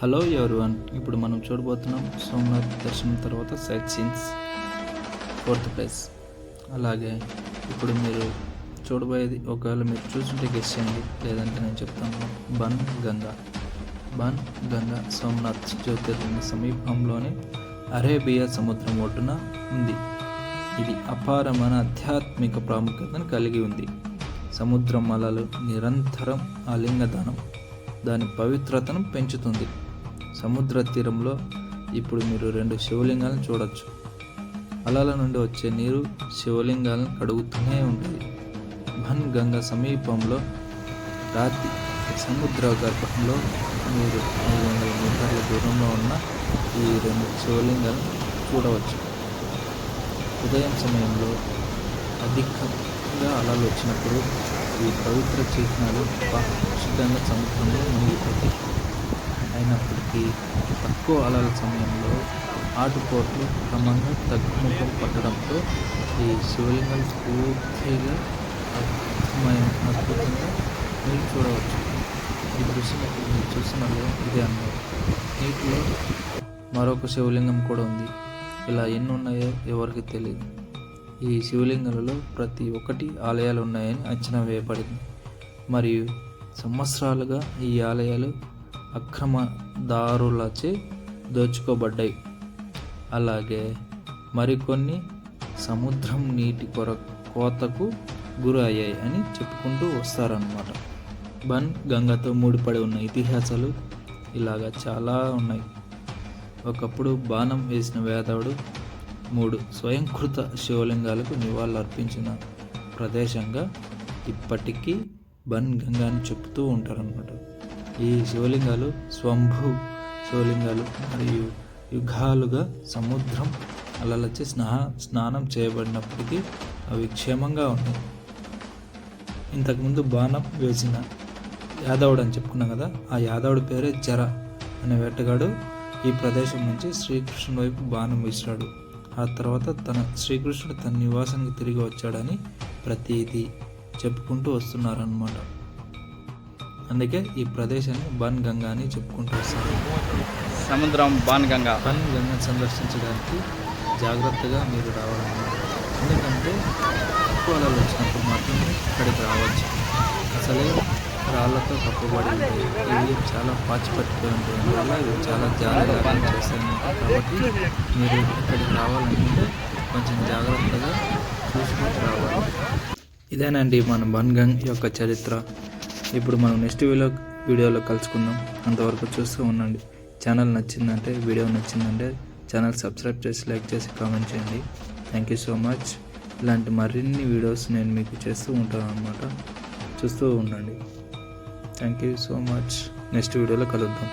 Hello one ఇప్పుడు మనం చూడబోతున్నాం సోమనాథ్ దర్శనం తర్వాత సైట్ సీన్స్ ఫోర్త్ ప్లేస్ అలాగే ఇప్పుడు మీరు చూడబోయేది ఒకవేళ మీరు చూసుంటే గెస్ చేయండి. లేదంటే నేను చెప్తాను. బన్ గంగా. బన్ గంగా సోమనాథ్ జ్యోతిర్లింగ సమీపంలోనే అరేబియా సముద్రం ఒడ్డున ఉంది. ఇది అపారమైన ఆధ్యాత్మిక ప్రాముఖ్యతను కలిగి ఉంది. సముద్రం మలలు నిరంతరం ఆలింగదానం దాని పవిత్రతను పెంచుతుంది. సముద్ర తీరంలో ఇప్పుడు మీరు రెండు శివలింగాలను చూడొచ్చు. అలల నుండి వచ్చే నీరు శివలింగాలను కడుగుతూనే ఉంటుంది. భన్ గంగ సమీపంలో రాతి సముద్ర గర్భంలో మీరు మూడు వందల మీటర్ల దూరంలో ఉన్న ఈ రెండు శివలింగాలను చూడవచ్చు. ఉదయం సమయంలో అధికంగా అలలు వచ్చినప్పుడు ఈ పవిత్ర చిహ్నాలు పాక్షికంగా సముద్రంలో మునిగిపోయి అయినప్పటికీ తక్కువ అలల సమయంలో ఆటుపోట్లు క్రమంగా తగ్గుముఖం పట్టడంతో ఈ శివలింగం పూర్తిగా అద్భుతమైన అద్భుతంగా మీరు చూడవచ్చు. ఈ దృశ్యం ఇప్పుడు మీరు చూస్తున్నారు ఇదే అన్నారు నీటిలో మరొక శివలింగం కూడా ఉంది. ఇలా ఎన్ని ఉన్నాయో ఎవరికి తెలియదు ఈ శివలింగాలలో ప్రతి ఒక్కటి ఆలయాలు ఉన్నాయని అంచనా వేయబడింది. మరియు సంవత్సరాలుగా ఈ ఆలయాలు అక్రమదారులచే దోచుకోబడ్డాయి. అలాగే మరికొన్ని సముద్రం నీటి కొర కోతకు గురి అయ్యాయి అని చెప్పుకుంటూ వస్తారన్నమాట. బన్ గంగతో ముడిపడి ఉన్న ఇతిహాసాలు ఇలాగా చాలా ఉన్నాయి. ఒకప్పుడు బాణం వేసిన వేదవుడు మూడు స్వయంకృత శివలింగాలకు నివాళులర్పించిన ప్రదేశంగా ఇప్పటికీ బన్ గంగా అని చెప్తూ ఉంటారనమాట ఈ శివలింగాలు స్వంభు శివలింగాలు మరియు యుగాలుగా సముద్రం అలలచే స్నా స్నానం చేయబడినప్పటికీ అవి క్షేమంగా ఉన్నాయి. ఇంతకుముందు బాణం వేసిన యాదవుడు అని చెప్పుకున్నాం కదా ఆ యాదవుడి పేరే జర అనే వేటగాడు ఈ ప్రదేశం నుంచి శ్రీకృష్ణుని వైపు బాణం విసిరాడు ఆ తర్వాత తన శ్రీకృష్ణుడు తన నివాసానికి తిరిగి వచ్చాడని ప్రతీది చెప్పుకుంటూ వస్తున్నారనమాట అందుకే ఈ ప్రదేశాన్ని బన్ గంగా అని చెప్పుకుంటూ వస్తారు. సముద్రం బాన్గంగా బన్ గంగా సందర్శించడానికి జాగ్రత్తగా మీరు రావాలన్నమాట ఎందుకంటే ఎక్కువ వచ్చినప్పుడు మాత్రమే ఇక్కడికి రావచ్చు. అసలే రాళ్ళతో కప్పబడి ఉంటాయి ఇవి చాలా పాచి ఉంటాయి అందువల్ల ఇవి చాలా జాగ్రత్తగా చేస్తాయి కాబట్టి మీరు ఇక్కడికి రావాలనుకుంటే కొంచెం జాగ్రత్తగా చూసుకొని రావాలి. ఇదేనండి మన బన్గంగ్ యొక్క చరిత్ర. ఇప్పుడు మనం నెక్స్ట్ వీడియో వీడియోలో కలుసుకుందాం. అంతవరకు చూస్తూ ఉండండి. ఛానల్ నచ్చిందంటే వీడియో నచ్చిందంటే ఛానల్ సబ్స్క్రైబ్ చేసి లైక్ చేసి కామెంట్ చేయండి. Thank you so much. ఇలాంటి మరిన్ని వీడియోస్ నేను మీకు చేస్తూ ఉంటాను అనమాట చూస్తూ ఉండండి. Thank you so much next వీడియోలో కలుద్దాం.